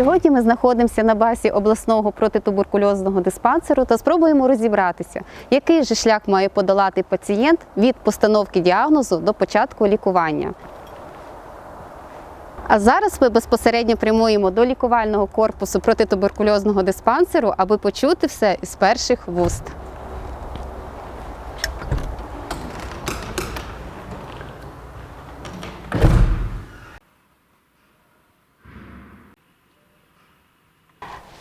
Сьогодні ми знаходимося на базі обласного протитуберкульозного диспансеру та спробуємо розібратися, який же шлях має подолати пацієнт від постановки діагнозу до початку лікування. А зараз ми безпосередньо прямуємо до лікувального корпусу протитуберкульозного диспансеру, аби почути все із перших вуст.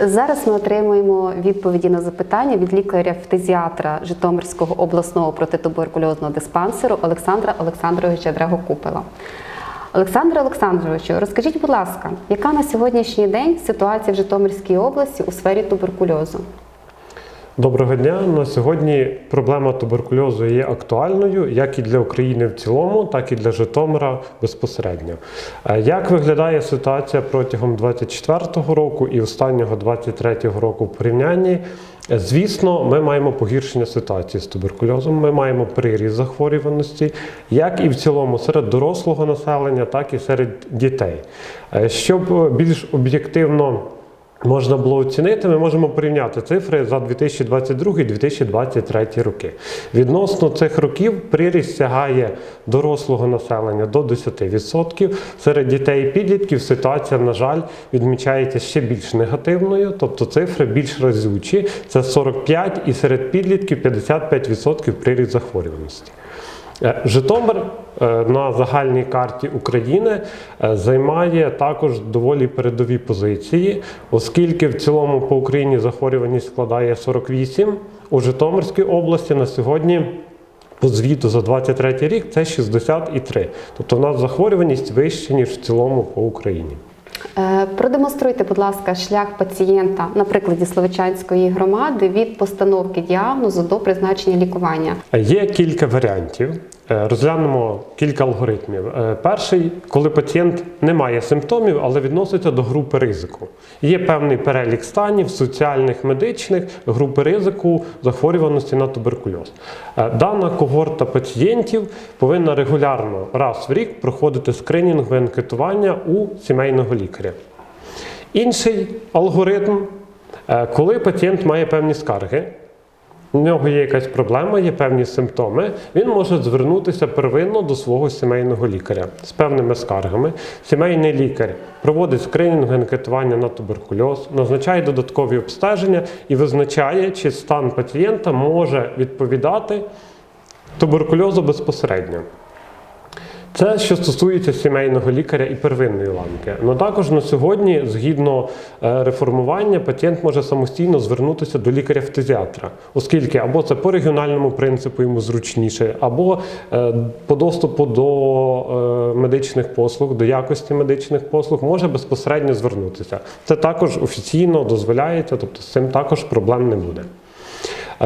Зараз ми отримуємо відповіді на запитання від лікаря-фтезіатра Житомирського обласного протитуберкульозного диспансеру Олександра Олександровича Драгокупила. Олександре Олександровичу, розкажіть, будь ласка, яка на сьогоднішній день ситуація в Житомирській області у сфері туберкульозу? Доброго дня. На сьогодні проблема туберкульозу є актуальною як і для України в цілому, так і для Житомира безпосередньо. Е, Як виглядає ситуація протягом 2024 року і останнього 2023 року в порівнянні? Е, Звісно, ми маємо погіршення ситуації з туберкульозом. Ми маємо приріст захворюваності, як і в цілому серед дорослого населення, так і серед дітей. Е, Щоб більш об'єктивно можна було оцінити, ми можемо порівняти цифри за 2022-2023 роки. Відносно цих років приріст сягає дорослого населення до 10%. Серед дітей і підлітків ситуація, на жаль, відмічається ще більш негативною, тобто цифри більш разючі. Це 45 і серед підлітків 55% приріст захворюваності. Е, Житомир на загальній карті України е, займає також доволі передові позиції, оскільки в цілому по Україні захворюваність складає 48, у Житомирській області на сьогодні. По звіту за 23 рік це 63. Тобто в нас захворюваність вища, ніж в цілому по Україні. Е, Продемонструйте, будь ласка, шлях пацієнта на прикладі Словичанської громади від постановки діагнозу до призначення лікування. Є кілька варіантів. Е, Розглянемо кілька алгоритмів. Е, Перший, коли пацієнт не має симптомів, але відноситься до групи ризику. Є певний перелік станів, соціальних, медичних, групи ризику захворюваності на туберкульоз. Е, Дана когорта пацієнтів повинна регулярно раз в рік проходити скринінгове анкетування у сімейного лікаря. Інший алгоритм, коли пацієнт має певні скарги, у нього є якась проблема, є певні симптоми, він може звернутися первинно до свого сімейного лікаря з певними скаргами. Сімейний лікар проводить скринінг анкетування на туберкульоз, назначає додаткові обстеження і визначає, чи стан пацієнта може відповідати туберкульозу безпосередньо. Це що стосується сімейного лікаря і первинної ланки. Ну також на сьогодні, згідно е, реформування, пацієнт може самостійно звернутися до лікаря-фтизіатра, оскільки або це по регіональному принципу йому зручніше, або е, по доступу до е, медичних послуг, до якості медичних послуг може безпосередньо звернутися. Це також офіційно дозволяється, тобто з цим також проблем не буде.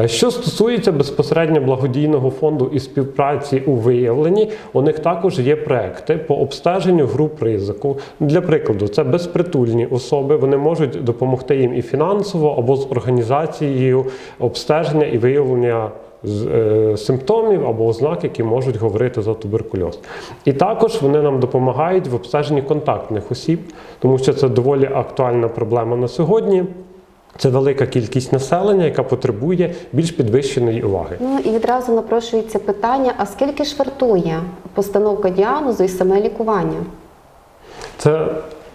Що стосується безпосередньо благодійного фонду і співпраці у виявленні, у них також є проекти по обстеженню груп ризику. Для прикладу, це безпритульні особи. Вони можуть допомогти їм і фінансово або з організацією обстеження і виявлення з- е, симптомів або ознак, які можуть говорити за туберкульоз. І також вони нам допомагають в обстеженні контактних осіб, тому що це доволі актуальна проблема на сьогодні. Це велика кількість населення, яка потребує більш підвищеної уваги. Ну і відразу напрошується питання: а скільки ж вартує постановка діагнозу і саме лікування? Це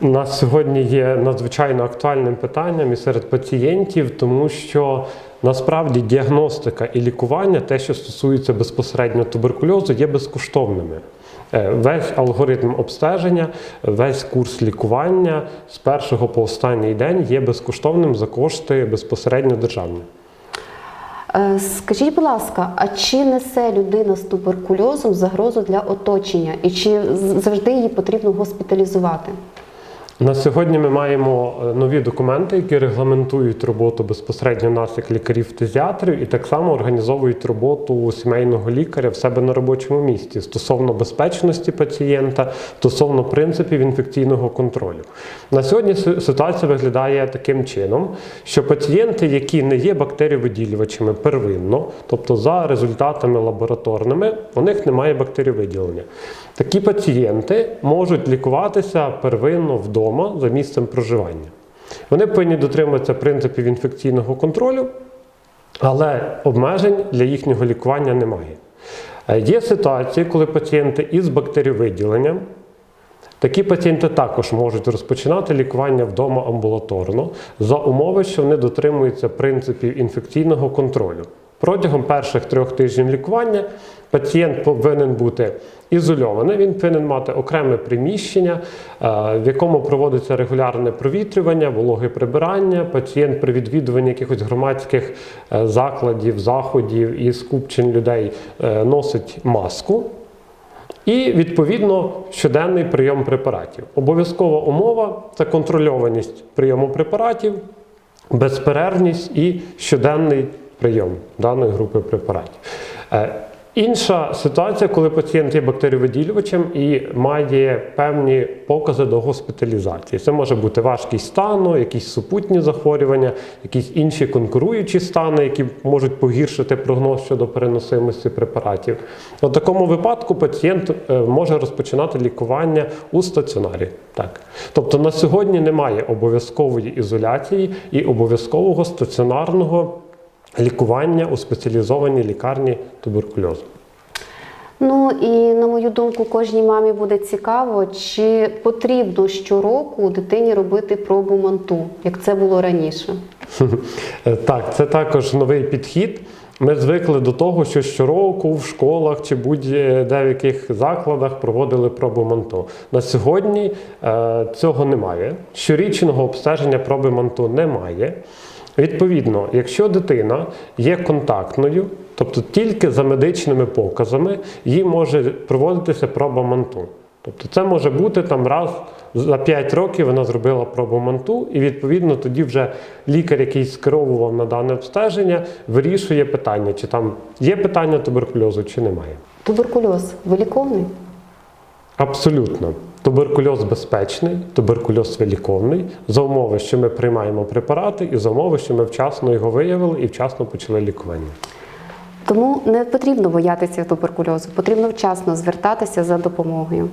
у нас сьогодні є надзвичайно актуальним питанням і серед пацієнтів, тому що насправді діагностика і лікування, те, що стосується безпосередньо туберкульозу, є безкоштовними. Е, Весь алгоритм обстеження, весь курс лікування з першого по останній день є безкоштовним за кошти безпосередньо державні. Е, Скажіть, будь ласка, а чи несе людина з туберкульозом загрозу для оточення, і чи завжди її потрібно госпіталізувати? На сьогодні ми маємо е, нові документи, які регламентують роботу безпосередньо нас, як лікарів-фтизіатрів, і так само організовують роботу сімейного лікаря в себе на робочому місці стосовно безпечності пацієнта, стосовно принципів інфекційного контролю. На сьогодні ситуація виглядає таким чином, що пацієнти, які не є бактеріовиділювачами первинно, тобто за результатами лабораторними, у них немає бактеріовиділення. Такі пацієнти можуть лікуватися первинно вдома за місцем проживання. Вони повинні дотримуватися принципів інфекційного контролю, але обмежень для їхнього лікування немає. Е, Є ситуації, коли пацієнти із бактеріовиділенням, такі пацієнти також можуть розпочинати лікування вдома амбулаторно за умови, що вони дотримуються принципів інфекційного контролю. Протягом перших трьох тижнів лікування пацієнт повинен бути ізольований, він повинен мати окреме приміщення, е, в якому проводиться регулярне провітрювання, вологе прибирання. Пацієнт при відвідуванні якихось громадських е, закладів, заходів і скупчень людей е, носить маску. І відповідно щоденний прийом препаратів. Обов'язкова умова це контрольованість прийому препаратів, безперервність і щоденний прийом даної групи препаратів. Інша ситуація, коли пацієнт є бактеріовиділювачем і має певні покази до госпіталізації. Це може бути важкість стану, якісь супутні захворювання, якісь інші конкуруючі стани, які можуть погіршити прогноз щодо переносимості препаратів. У такому випадку пацієнт е, може розпочинати лікування у стаціонарі. Так. Тобто на сьогодні немає обов'язкової ізоляції і обов'язкового стаціонарного лікування у спеціалізованій лікарні туберкульозу. Ну і на мою думку, кожній мамі буде цікаво, чи потрібно щороку дитині робити пробу манту, як це було раніше. Так, це також новий підхід. Ми звикли до того, що щороку в школах чи будь-де в яких закладах проводили пробу манту. На сьогодні е, цього немає. Щорічного обстеження проби манту немає. Відповідно, якщо дитина є контактною, тобто тільки за медичними показами, їй може проводитися проба манту. Тобто це може бути там раз за 5 років вона зробила пробу манту, і відповідно тоді вже лікар, який скеровував на дане обстеження, вирішує питання, чи там є питання туберкульозу, чи немає. Туберкульоз виліковний? Абсолютно. Туберкульоз безпечний, туберкульоз виліковний за умови, що ми приймаємо препарати, і за умови, що ми вчасно його виявили і вчасно почали лікування. Тому не потрібно боятися туберкульозу, потрібно вчасно звертатися за допомогою.